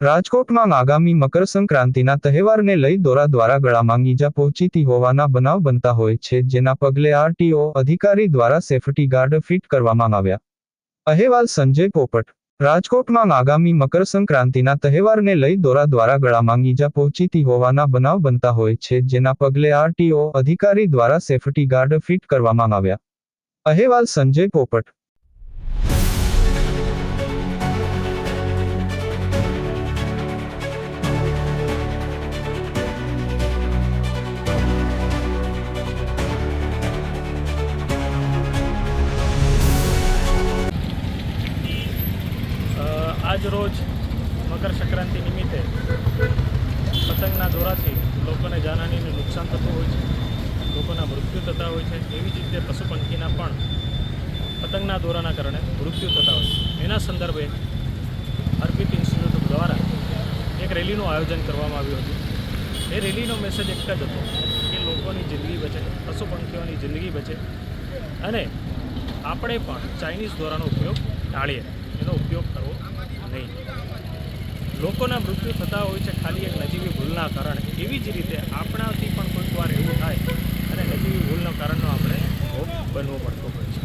રાજકોટમાં આગામી મકર સંક્રાંતિના તહેવારને લઈ દોરા દ્વારા ગળામાં ઈજા પહોંચીતી હોવાના બનાવ બનતા હોય છે, જેના પગલે આરટીઓ અધિકારી દ્વારા સેફટી ગાર્ડ ફિટ કરવામાં આવ્યા. અહેવાલ સંજય પોપટ. રાજકોટમાં આગામી મકર સંક્રાંતિના તહેવારને લઈ દોરા દ્વારા ગળામાં ઈજા પહોંચીતી હોવાના બનાવ બનતા હોય છે, જેના પગલે આરટીઓ અધિકારી દ્વારા સેફટી ગાર્ડ ફિટ કરવામાં આવ્યા. અહેવાલ સંજય પોપટ. આજ રોજ મકર સંક્રાંતિ નિમિત્તે પતંગના દોરાથી લોકોને જાનહાનિનું નુકસાન થતું હોય છે. લોકોના મૃત્યુ થતા હોય છે. એવી જ રીતે પશુ પંખીના પણ પતંગના દોરાના કારણે મૃત્યુ થતા હોય છે. એના સંદર્ભે અર્પિત ઇન્સ્ટિટ્યૂટ દ્વારા એક રેલીનું આયોજન કરવામાં આવ્યું હતું. એ રેલીનો મેસેજ એક જ હતો કે લોકોની જિંદગી બચે, પશુ પંખીઓની જિંદગી બચે અને આપણે પણ ચાઇનીઝ દોરાનો ઉપયોગ ટાળીએ. એનો ઉપયોગ કરવો નહીં. લોકોના મૃત્યુ થતા હોય છે ખાલી એક નજીવી ભૂલના કારણે. એવી જ રીતે આપણાથી પણ કોઈક વાર એવું થાય અને નજીવી ભૂલના કારણનો આપણે ભોગ બનવો પડતો હોય છે.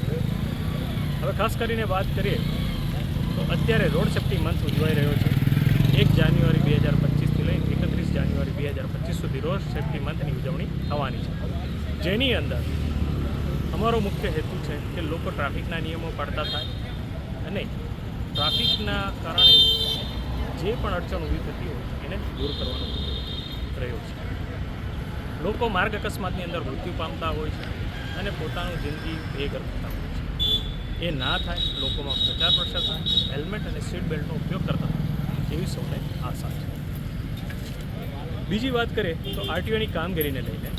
હવે ખાસ કરીને વાત કરીએ તો અત્યારે રોડ સેફ્ટી મંથ ઉજવાઈ રહ્યો છે. એક જાન્યુઆરી બે હજાર પચીસથી લઈને એકત્રીસ જાન્યુઆરી બે હજાર પચીસ સુધી રોડ સેફ્ટી મંથની ઉજવણી થવાની છે. જેની અંદર અમારો મુખ્ય હેતુ છે કે લોકો ટ્રાફિકના નિયમો પાળતા થાય અને ટ્રાફિકના કારણે જે પણ અડચણ ઊભી થતી હોય એને દૂર કરવાનો પ્રયોગ છે. લોકો માર્ગ અકસ્માતની અંદર મૃત્યુ પામતા હોય છે અને પોતાનું જિંદગી બેઘર થતા હોય છે. એ ના થાય, લોકોમાં પ્રચાર પ્રસાર થાય, હેલ્મેટ અને સીટ બેલ્ટનો ઉપયોગ કરતા થાય એવી સૌને આશા છે. બીજી વાત કરીએ તો આરટીઓની કામગીરીને લઈને.